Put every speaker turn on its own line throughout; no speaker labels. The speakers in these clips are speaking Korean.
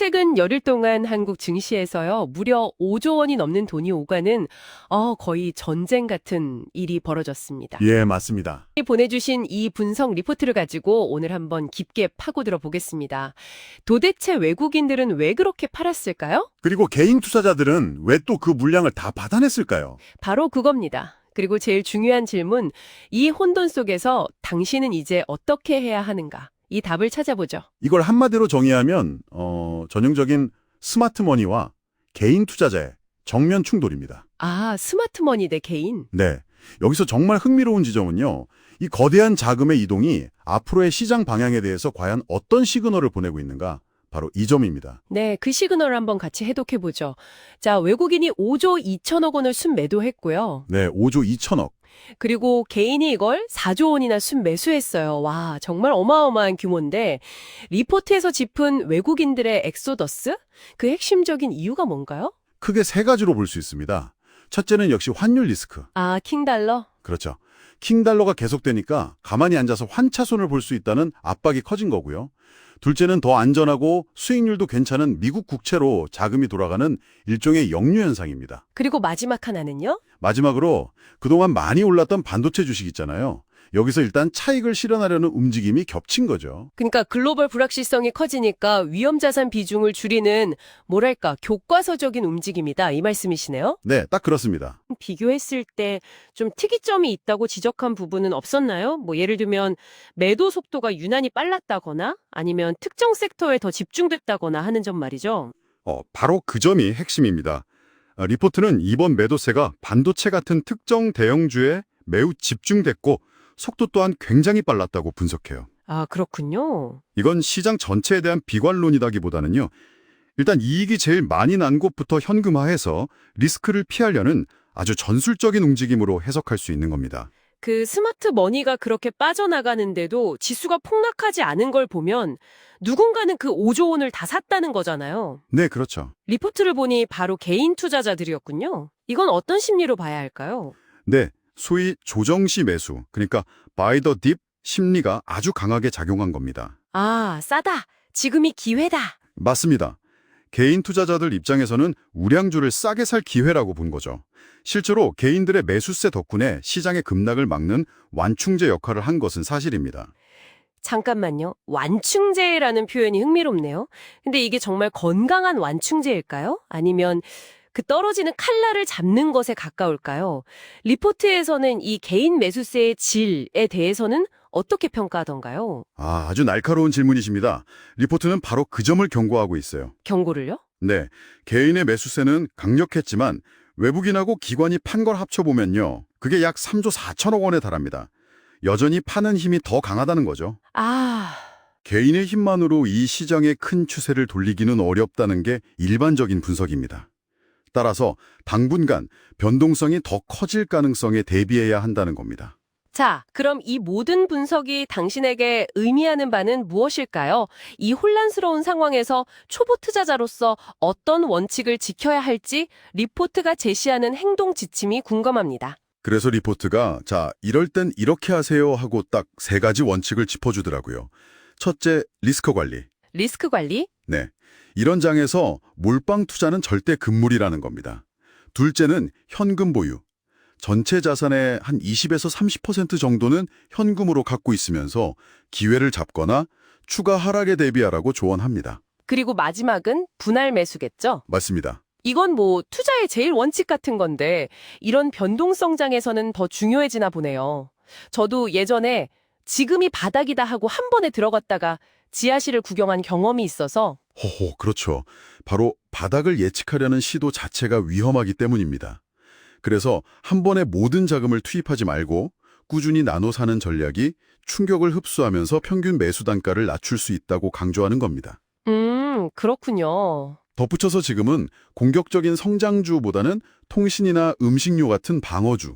최근 열흘 동안 한국 증시에서요, 무려 5조 원이 넘는 돈이 오가는, 어, 거의 전쟁 같은 일이 벌어졌습니다.
예, 맞습니다.
보내주신 이 분석 리포트를 가지고 오늘 한번 깊게 파고들어 보겠습니다. 도대체 외국인들은 왜 그렇게 팔았을까요?
그리고 개인 투자자들은 왜 또 그 물량을 다 받아냈을까요?
바로 그겁니다. 그리고 제일 중요한 질문, 이 혼돈 속에서 당신은 이제 어떻게 해야 하는가? 이 답을 찾아보죠.
이걸 한마디로 정의하면 어, 전형적인 스마트머니와 개인 투자자의 정면 충돌입니다.
아, 스마트머니 대 개인.
네. 여기서 정말 흥미로운 지점은요. 이 거대한 자금의 이동이 앞으로의 시장 방향에 대해서 과연 어떤 시그널을 보내고 있는가? 바로 이 점입니다.
네, 그 시그널을 한번 같이 해독해 보죠. 자, 외국인이 5조 2천억 원을 순매도했고요.
네, 5조 2천억.
그리고 개인이 이걸 4조 원이나 순매수했어요. 와, 정말 어마어마한 규모인데 리포트에서 짚은 외국인들의 엑소더스? 그 핵심적인 이유가 뭔가요?
크게 세 가지로 볼 수 있습니다. 첫째는 역시 환율 리스크.
아, 킹달러?
그렇죠. 킹달러가 계속되니까 가만히 앉아서 환차손을 볼 수 있다는 압박이 커진 거고요. 둘째는 더 안전하고 수익률도 괜찮은 미국 국채로 자금이 돌아가는 일종의 역류 현상입니다.
그리고 마지막 하나는요?
마지막으로 그동안 많이 올랐던 반도체 주식 있잖아요. 여기서 일단 차익을 실현하려는 움직임이 겹친 거죠.
그러니까 글로벌 불확실성이 커지니까 위험 자산 비중을 줄이는 뭐랄까 교과서적인 움직임이다 이 말씀이시네요.
네, 딱 그렇습니다.
비교했을 때 좀 특이점이 있다고 지적한 부분은 없었나요? 뭐 예를 들면 매도 속도가 유난히 빨랐다거나 아니면 특정 섹터에 더 집중됐다거나 하는 점 말이죠.
어, 바로 그 점이 핵심입니다. 어, 리포트는 이번 매도세가 반도체 같은 특정 대형주에 매우 집중됐고 속도 또한 굉장히 빨랐다고 분석해요.
아, 그렇군요.
이건 시장 전체에 대한 비관론이다기보다는요. 일단 이익이 제일 많이 난 곳부터 현금화해서 리스크를 피하려는 아주 전술적인 움직임으로 해석할 수 있는 겁니다.
그 스마트 머니가 그렇게 빠져나가는데도 지수가 폭락하지 않은 걸 보면 누군가는 그 5조 원을 다 샀다는 거잖아요.
네, 그렇죠.
리포트를 보니 바로 개인 투자자들이었군요. 이건 어떤 심리로 봐야 할까요?
네, 소위 조정시 매수, 그러니까 buy the dip 심리가 아주 강하게 작용한 겁니다.
아, 싸다. 지금이 기회다.
맞습니다. 개인 투자자들 입장에서는 우량주를 싸게 살 기회라고 본 거죠. 실제로 개인들의 매수세 덕분에 시장의 급락을 막는 완충제 역할을 한 것은 사실입니다.
잠깐만요. 완충제라는 표현이 흥미롭네요. 근데 이게 정말 건강한 완충제일까요? 아니면 그 떨어지는 칼날을 잡는 것에 가까울까요? 리포트에서는 이 개인 매수세의 질에 대해서는 어떻게 평가하던가요?
아, 아주 날카로운 질문이십니다. 리포트는 바로 그 점을 경고하고 있어요.
경고를요?
네, 개인의 매수세는 강력했지만 외국인하고 기관이 판 걸 합쳐보면요. 그게 약 3조 4천억 원에 달합니다. 여전히 파는 힘이 더 강하다는 거죠.
아,
개인의 힘만으로 이 시장의 큰 추세를 돌리기는 어렵다는 게 일반적인 분석입니다. 따라서 당분간 변동성이 더 커질 가능성에 대비해야 한다는 겁니다.
자, 그럼 이 모든 분석이 당신에게 의미하는 바는 무엇일까요? 이 혼란스러운 상황에서 초보 투자자로서 어떤 원칙을 지켜야 할지 리포트가 제시하는 행동 지침이 궁금합니다.
그래서 리포트가 자, 이럴 땐 이렇게 하세요 하고 딱 세 가지 원칙을 짚어주더라고요. 첫째, 리스크 관리.
리스크 관리?
네. 이런 장에서 몰빵 투자는 절대 금물이라는 겁니다. 둘째는 현금 보유. 전체 자산의 한 20에서 30% 정도는 현금으로 갖고 있으면서 기회를 잡거나 추가 하락에 대비하라고 조언합니다.
그리고 마지막은 분할 매수겠죠?
맞습니다.
이건 뭐 투자의 제일 원칙 같은 건데 이런 변동성장에서는 더 중요해지나 보네요. 저도 예전에 지금이 바닥이다 하고 한 번에 들어갔다가 지하실을 구경한 경험이 있어서
호호, 그렇죠. 바로 바닥을 예측하려는 시도 자체가 위험하기 때문입니다. 그래서 한 번에 모든 자금을 투입하지 말고 꾸준히 나눠 사는 전략이 충격을 흡수하면서 평균 매수 단가를 낮출 수 있다고 강조하는 겁니다.
음, 그렇군요.
덧붙여서 지금은 공격적인 성장주보다는 통신이나 음식료 같은 방어주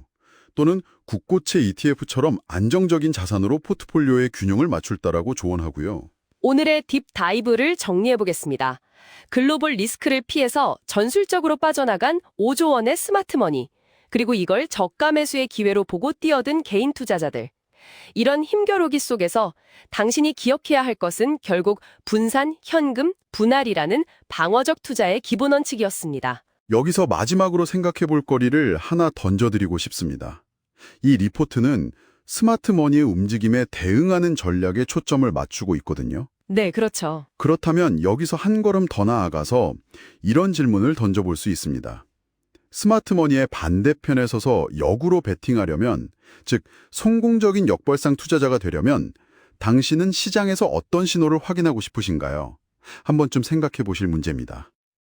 또는 국고채 ETF처럼 안정적인 자산으로 포트폴리오의 균형을 맞출다라고 조언하고요.
오늘의 딥 다이브를 정리해 보겠습니다. 글로벌 리스크를 피해서 전술적으로 빠져나간 5조 원의 스마트머니, 그리고 이걸 저가 매수의 기회로 보고 뛰어든 개인 투자자들. 이런 힘겨루기 속에서 당신이 기억해야 할 것은 결국 분산, 현금, 분할이라는 방어적 투자의 기본 원칙이었습니다.
여기서 마지막으로 생각해 볼 거리를 하나 던져드리고 싶습니다. 이 리포트는 스마트 머니의 움직임에 대응하는 전략에 초점을 맞추고 있거든요.
네, 그렇죠.
그렇다면 여기서 한 걸음 더 나아가서 이런 질문을 던져볼 수 있습니다. 스마트 머니의 반대편에 서서 역으로 베팅하려면, 즉 성공적인 역발상 투자자가 되려면 당신은 시장에서 어떤 신호를 확인하고 싶으신가요? 한번쯤 생각해 보실 문제입니다.